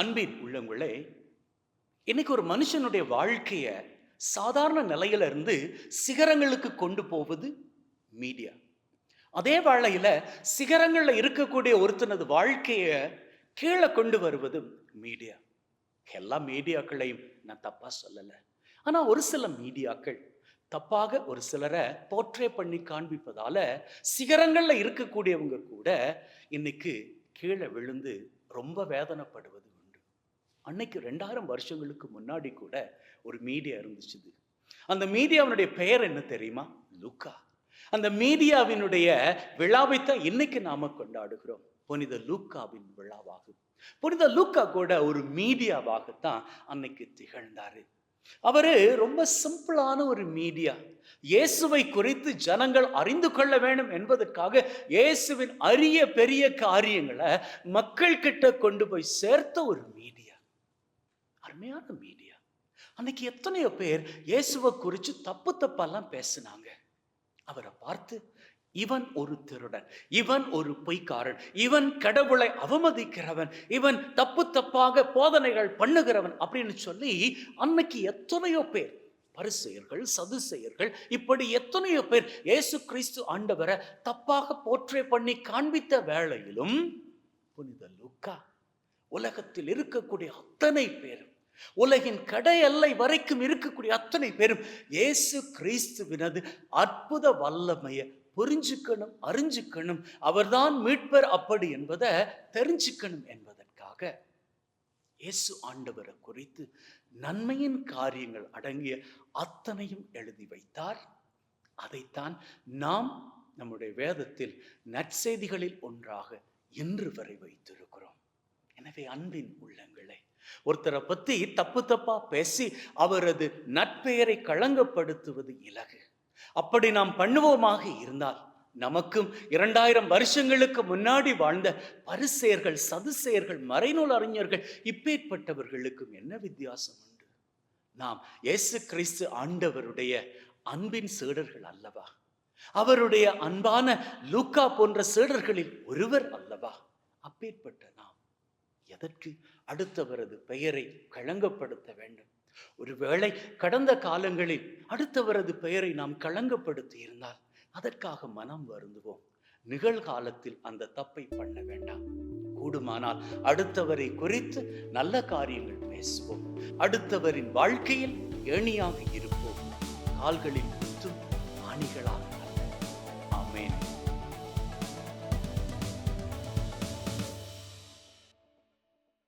அன்பின் உள்ளங்களே இன்னைக்கு ஒரு மனுஷனுடைய வாழ்க்கையை சாதாரண நிலையில இருந்து சிகரங்களுக்கு கொண்டு போவது மீடியா. அதே வேளையில் சிகரங்களில் இருக்கக்கூடிய ஒருத்தனது வாழ்க்கையை கீழே கொண்டு வருவது மீடியா. எல்லா மீடியாக்களையும் நான் தப்பாக சொல்லலை. ஆனால் ஒரு சில மீடியாக்கள் தப்பாக ஒரு சிலரை போர்ட்ரே பண்ணி காண்பிப்பதால சிகரங்களில் இருக்கக்கூடியவங்க கூட இன்னைக்கு கீழே விழுந்து ரொம்ப வேதனைப்படுவது அன்னைக்கு ரெண்டாயிரம் வருஷங்களுக்கு முன்னாடி கூட ஒரு மீடியா இருந்துச்சுது. அந்த மீடியாவினுடைய பெயர் என்ன தெரியுமா? லூக்கா. அந்த மீடியாவினுடைய விழாவைத்தான் இன்னைக்கு நாம கொண்டாடுகிறோம். புனித லூக்காவின் விழாவாகும். புனித லூக்கா கூட ஒரு மீடியாவாகத்தான் அன்னைக்கு திகழ்ந்தாரு. அவரு ரொம்ப சிம்பிளான ஒரு மீடியா. இயேசுவை குறித்து ஜனங்கள் அறிந்து கொள்ள வேண்டும் என்பதற்காக இயேசுவின் அரிய பெரிய காரியங்களை மக்கள் கிட்ட கொண்டு போய் சேர்த்த ஒரு மீடியா. அருமையான மீடியா. அன்னைக்கு எத்தனையோ பேர் இயேசுவை குறித்து தப்பு தப்பெல்லாம் பேசினாங்க. அவரை பார்த்து இவன் ஒரு திருடன் இவன் ஒரு பொய்க்காரன் இவன் கடவுளை அவமதிக்கிறவன் இவன் தப்பு தப்பாக போதனைகள் பண்ணுகிறவன் அப்படின்னு சொல்லி அன்னைக்கு எத்தனையோ பேர் பரிசெயர்கள் சதுசெயர்கள் இப்படி எத்தனையோ பேர் இயேசு கிறிஸ்து ஆண்டவரை தப்பாக போற்றே பண்ணி காண்பித்த வேளையிலும் புனித லுக்கா உலகத்தில் இருக்கக்கூடிய அத்தனை பேரும் உலகின் கடை எல்லை வரைக்கும் இருக்கக்கூடிய அத்தனை பேரும் இயேசு கிறிஸ்துவினது அற்புத வல்லமையை புரிஞ்சுக்கணும் அறிஞ்சுக்கணும். அவர்தான் மீட்பர் அப்படி என்பதை தெரிஞ்சுக்கணும் என்பதற்காக இயேசு ஆண்டவரை குறித்து நன்மையின் காரியங்கள் அடங்கிய அத்தனையும் எழுதி வைத்தார். அதைத்தான் நாம் நம்முடைய வேதத்தில் நற்செய்திகளில் ஒன்றாக இன்று வரை வைத்திருக்கிறோம். எனவே அன்பின் உள்ளங்களே. ஒருத்தரை பற்றி தப்பு தப்பாக பேசி அவரது நட்பெயரை களங்கப்படுத்துவது இலகு. அப்படி நாம் பண்ணுவோமாக இருந்தால் நமக்கும் இரண்டாயிரம் வருஷங்களுக்கு முன்னாடி வாழ்ந்த பரிசெயர்கள் சதுசெயர்கள் மறைநூல் அறிஞர்கள் இப்பேற்பட்டவர்களுக்கும் என்ன வித்தியாசம் உண்டு? நாம் இயேசு கிறிஸ்து ஆண்டவருடைய அன்பின் சீடர்கள் அல்லவா? அவருடைய அன்பான லூக்கா போன்ற சீடர்களில் ஒருவர் அல்லவா? அப்பேற்பட்ட நாம். எதற்கு? அடுத்தவரது பெயரை களங்கப்படுத்த வேண்டும். ஒருவேளை கடந்த காலங்களில் அடுத்தவரது பெயரை நாம் களங்கப்படுத்தி இருந்தால் அதற்காக மனம் வருந்துவோம். நிகழ்காலத்தில் அந்த தப்பை பண்ண வேண்டாம். கூடுமானால் அடுத்தவரை குறித்து நல்ல காரியங்கள் பேசுவோம். அடுத்தவரின் வாழ்க்கையில் ஏணியாக இருப்போம். கால்களில் குத்தும் ஆணிகளாக